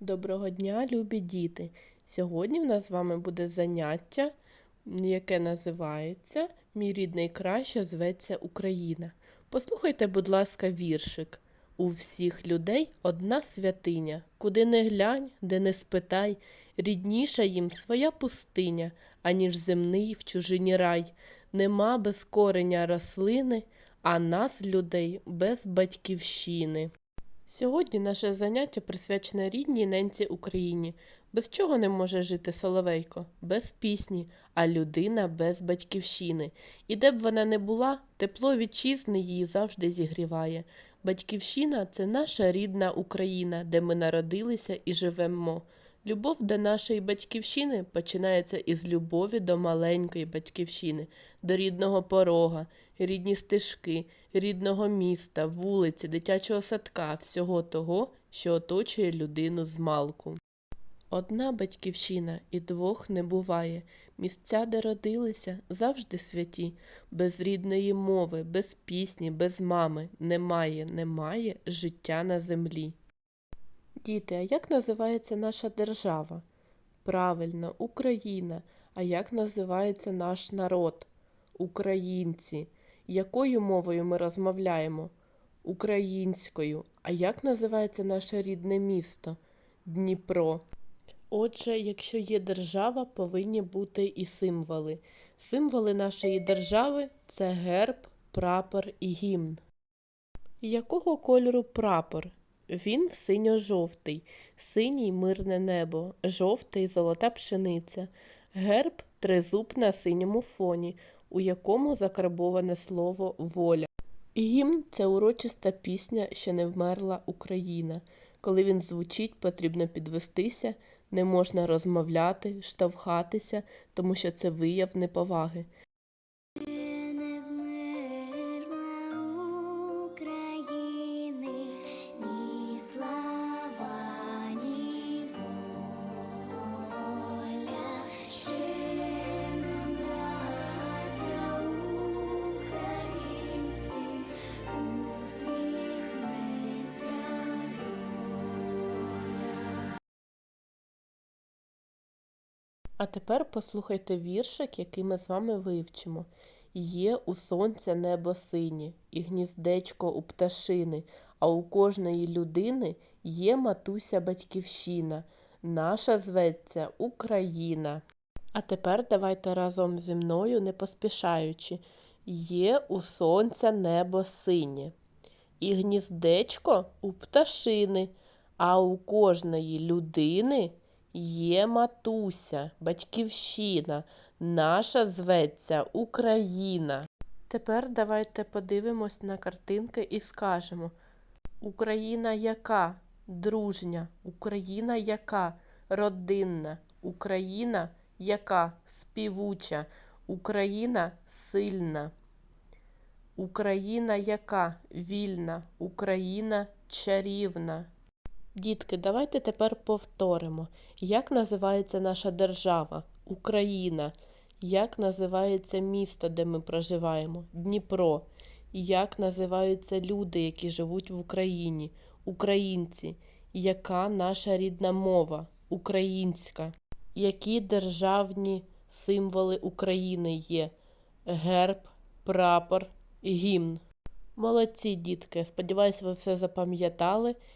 Доброго дня, любі діти! Сьогодні в нас з вами буде заняття, яке називається Мій рідний край, що зветься Україна. Послухайте, будь ласка, віршик. У всіх людей одна святиня, куди не глянь, де не спитай, рідніша їм своя пустиня, аніж земний в чужині рай. Нема без кореня рослини, а нас, людей, без батьківщини. Сьогодні наше заняття присвячене рідній ненці Україні. Без чого не може жити Соловейко? Без пісні, а людина без батьківщини. І де б вона не була, тепло вітчизни її завжди зігріває. Батьківщина це наша рідна Україна, де ми народилися і живемо. Любов до нашої батьківщини починається із любові до маленької батьківщини, до рідного порога, рідні стежки, рідного міста, вулиці, дитячого садка, всього того, що оточує людину з малку. Одна батьківщина і двох не буває. Місця, де родилися, завжди святі. Без рідної мови, без пісні, без мами немає, немає життя на землі. Діти, а як називається наша держава? Правильно, Україна. А як називається наш народ? Українці. Якою мовою ми розмовляємо? Українською. А як називається наше рідне місто? Дніпро. Отже, якщо є держава, повинні бути і символи. Символи нашої держави це герб, прапор і гімн. Якого кольору прапор? Він синьо-жовтий, синій мирне небо, жовтий золота пшениця, герб тризуб на синьому фоні, у якому закарбоване слово воля. Гімн це урочиста пісня, що не вмерла Україна. Коли він звучить, потрібно підвестися, не можна розмовляти, штовхатися, тому що це вияв неповаги. А тепер послухайте віршик, який ми з вами вивчимо. Є у сонця небо синє, і гніздечко у пташини, а у кожної людини є матуся батьківщина. Наша зветься Україна. А тепер давайте разом зі мною, не поспішаючи. Є у сонця небо синє, і гніздечко у пташини, а у кожної людини є матуся, батьківщина, наша зветься Україна. Тепер давайте подивимось на картинки і скажемо: Україна яка? Дружня, Україна яка? Родинна, Україна яка? Співуча, Україна сильна. Україна яка? Вільна, Україна чарівна. Дітки, давайте тепер повторимо, як називається наша держава? Україна. Як називається місто, де ми проживаємо? Дніпро. Як називаються люди, які живуть в Україні? Українці. Яка наша рідна мова? Українська. Які державні символи України є? Герб, прапор, гімн. Молодці, дітки. Сподіваюсь, ви все запам'ятали.